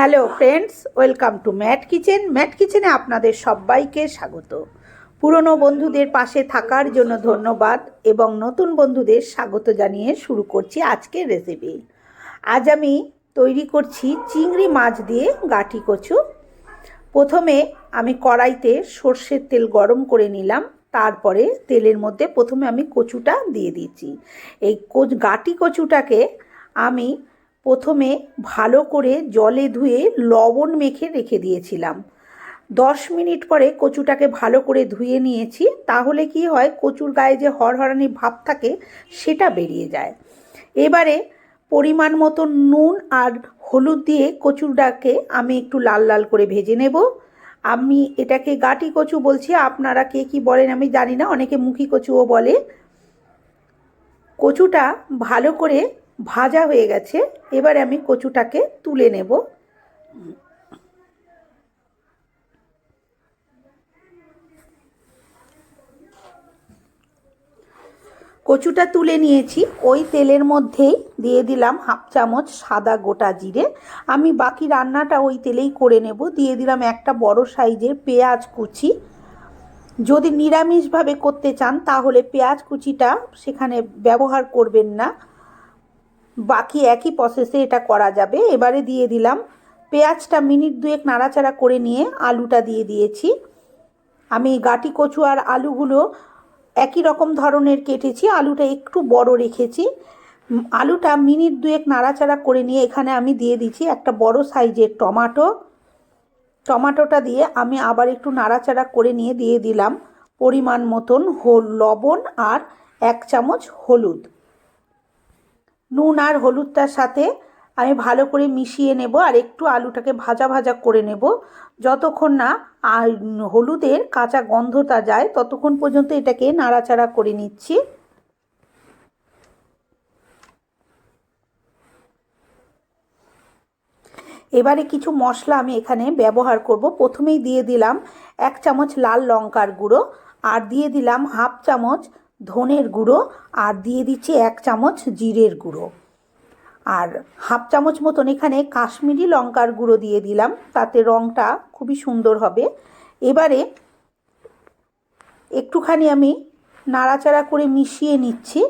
Hello friends, welcome to Matt kitchen. Mat কিচেনে আপনাদের সবাইকে স্বাগত। পুরনো বন্ধুদের পাশে থাকার জন্য ধন্যবাদ এবং নতুন বন্ধুদের স্বাগত জানিয়ে শুরু করছি আজকের রেসিপি আজ আমি তৈরি করছি চিংড়ি মাছ দিয়ে গাঠি কচু। প্রথমে আমি কড়াইতে সর্ষের তেল গরম করে নিলাম, তারপরে তেলের মধ্যে প্রথমে আমি কচুটা দিয়ে দিচ্ছি। এই কোচ গাটি কচুটাকে আমি প্রথমে ভালো করে জলে ধুয়ে লবণ মেখে রেখে দিয়েছিলাম। দশ মিনিট পরে কচুটাকে ভালো করে ধুয়ে নিয়েছি, তাহলে কি হয়, কচুর গায়ে যে হরহরানি ভাব থাকে, সেটা বেরিয়ে যায়। এবারে পরিমাণ মতো নুন আর হলুদ দিয়ে কচুরটাকে আমি একটু লাল লাল করে ভেজে নেব। আমি এটাকে গাটি কচু বলছি, আপনারা কে কি বলেন আমি জানি না, অনেকে মুখী কচুও বলে। কচুটা ভালো করে ভাজা হয়ে গেছে। এবারে আমি কচুটাকে তুলে নেব। কচুটা তুলে নিয়েছি। ওই তেলের মধ্যেই দিয়ে দিলাম হাফ চামচ সাদা গোটা জিরে। আমি বাকি রান্নাটা ওই তেলেই করে নেব। দিয়ে দিলাম একটা বড় সাইজের পেঁয়াজ কুচি। যদি নিরামিষভাবে করতে চান, তাহলে পেঁয়াজ কুচিটা সেখানে ব্যবহার করবেন না। বাকি একই প্রসেসে এটা করা যাবে। এবারে দিয়ে দিলাম পেঁয়াজটা মিনিট দুয়েক নাড়াচাড়া করে নিয়ে আলুটা দিয়ে দিয়েছি। আমি গাটি কচু আর আলুগুলো একই রকম ধরনের কেটেছি, আলুটা একটু বড় রেখেছি। আলুটা মিনিট দুয়েক নাড়াচাড়া করে নিয়ে এখানে আমি দিয়ে দিচ্ছি একটা বড় সাইজের টমাটো। টমাটোটা দিয়ে আমি আবার একটু নাড়াচাড়া করে নিয়ে দিয়ে দিলাম পরিমাণ মতন হোল লবণ আর এক চামচ হলুদ। নুন আর হলুদটার সাথে আমি ভালো করে মিশিয়ে নেব আর একটু আলুটাকে ভাজা ভাজা করে নেব। যতক্ষণ না আর হলুদের কাঁচা গন্ধটা যায়, ততক্ষণ পর্যন্ত এটাকে নাড়াচাড়া করে নিচ্ছি। এবারে কিছু মশলা আমি এখানে ব্যবহার করব। প্রথমেই দিয়ে দিলাম এক চামচ লাল লঙ্কার গুঁড়ো আর দিয়ে দিলাম হাফ চামচ ধনের গুঁড়ো আর দিয়ে দিচ্ছি এক চামচ জিরের গুঁড়ো। আর হাফ চামচ মতন এখানে কাশ্মীরি লঙ্কার গুঁড়ো দিয়ে দিলাম, তাতে রঙটা খুবই সুন্দর হবে। এবারে একটুখানি আমি নাড়াচাড়া করে মিশিয়ে নিচ্ছি।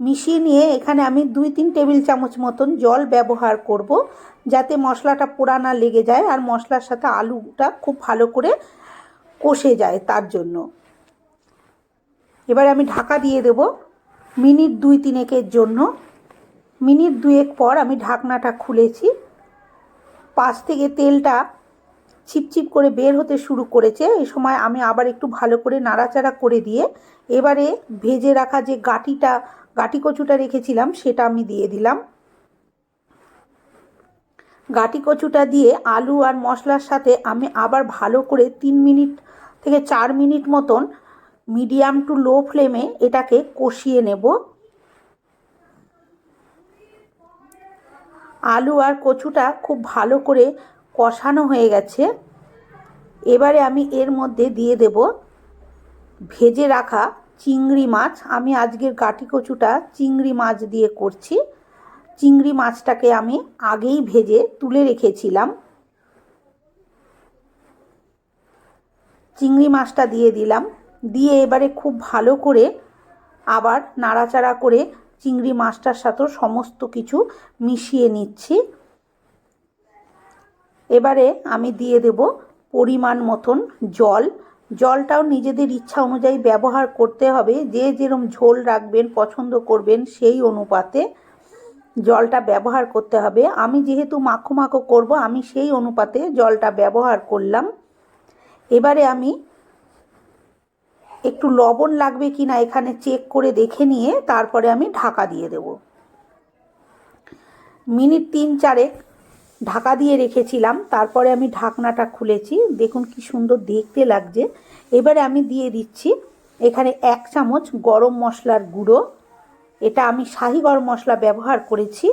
মিশিয়ে নিয়ে এখানে আমি দুই তিন টেবিল চামচ মতন জল ব্যবহার করব, যাতে মশলাটা পোড়া না লেগে যায় আর মশলার সাথে আলুটা খুব ভালো করে কষে যায় তার জন্য। এবার আমি ঢাকা দিয়ে দেব মিনিট দুই তিনেকের জন্য। মিনিট দুয়েক পর আমি ঢাকনাটা খুলেছি। পাশ থেকে তেলটা ছিপছিপ করে বের হতে শুরু করেছে। এই সময় আমি আবার একটু ভালো করে নাড়াচাড়া করে দিয়ে এবারে ভেজে রাখা যে গাটিটা, গাটি কচুটা রেখেছিলাম সেটা আমি দিয়ে দিলাম। গাটি কচুটা দিয়ে আলু আর মশলার সাথে আমি আবার ভালো করে তিন মিনিট থেকে চার মিনিট মতন মিডিয়াম টু লো ফ্লেমে এটাকে কষিয়ে নেব। আলু আর কচুটা খুব ভালো করে কষানো হয়ে গেছে। এবারে আমি এর মধ্যে দিয়ে দেব ভেজে রাখা চিংড়ি মাছ। আমি আজকের গাটি কচুটা চিংড়ি মাছ দিয়ে করছি। চিংড়ি মাছটাকে আমি আগেই ভেজে তুলে রেখেছিলাম। চিংড়ি মাছটা দিয়ে দিলাম। দিয়ে এবারে খুব ভালো করে আবার নাড়াচাড়া করে চিংড়ি মাছটার সাথেও সমস্ত কিছু মিশিয়ে নিচ্ছি। এবারে আমি দিয়ে দেব পরিমাণ মতন জল। জলটাও নিজেদের ইচ্ছা অনুযায়ী ব্যবহার করতে হবে। যে যেরম ঝোল রাখবেন, পছন্দ করবেন সেই অনুপাতে জলটা ব্যবহার করতে হবে। আমি যেহেতু মাখো মাখো করব, আমি সেই অনুপাতে জলটা ব্যবহার করলাম। এবারে আমি একটু লবণ লাগবে কি না এখানে চেক করে দেখে নিয়ে তারপরে আমি ঢাকা দিয়ে দেব। মিনিট তিন চারেক ঢাকা দিয়ে রেখেছিলাম, তারপরে আমি ঢাকনাটা খুলেছি। দেখুন কি সুন্দর দেখতে লাগছে। এবারে আমি দিয়ে দিচ্ছি এখানে এক চামচ গরম মশলার গুঁড়ো। এটা আমি শাহি গরম মশলা ব্যবহার করেছি।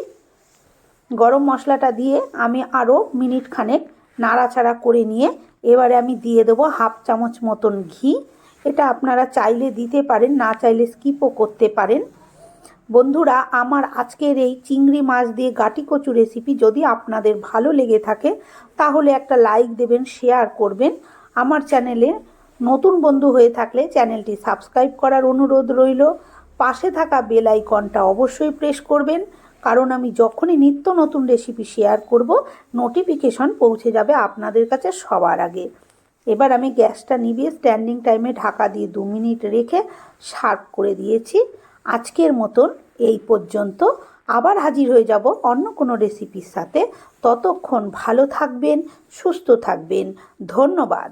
গরম মশলাটা দিয়ে আমি আরও মিনিট খানেক নাড়াচাড়া করে নিয়ে এবারে আমি দিয়ে দেবো হাফ চামচ মতন ঘি। এটা আপনারা চাইলে দিতে পারেন, না চাইলে স্কিপও করতে পারেন। বন্ধুরা, আমার আজকের এই চিংড়ি মাছ দিয়ে গাটি কচু রেসিপি যদি আপনাদের ভালো লেগে থাকে, তাহলে একটা লাইক দেবেন শেয়ার করবেন। আমার চ্যানেলে নতুন বন্ধু হয়ে থাকলে চ্যানেলটি সাবস্ক্রাইব করার অনুরোধ রইল। পাশে থাকা বেল আইকনটা অবশ্যই প্রেস করবেন, কারণ আমি যখনই নিত্য নতুন রেসিপি শেয়ার করব নোটিফিকেশন পৌঁছে যাবে আপনাদের কাছে সবার আগে। এবার আমি গ্যাসটা নিভিয়ে স্ট্যান্ডিং টাইমে ঢাকা দিয়ে দু মিনিট রেখে সার্ভ করে দিয়েছি। আজকের মতন এই পর্যন্ত। আবার হাজির হয়ে যাব অন্য কোনো রেসিপির সাথে। ততক্ষণ ভালো থাকবেন, সুস্থ থাকবেন। ধন্যবাদ।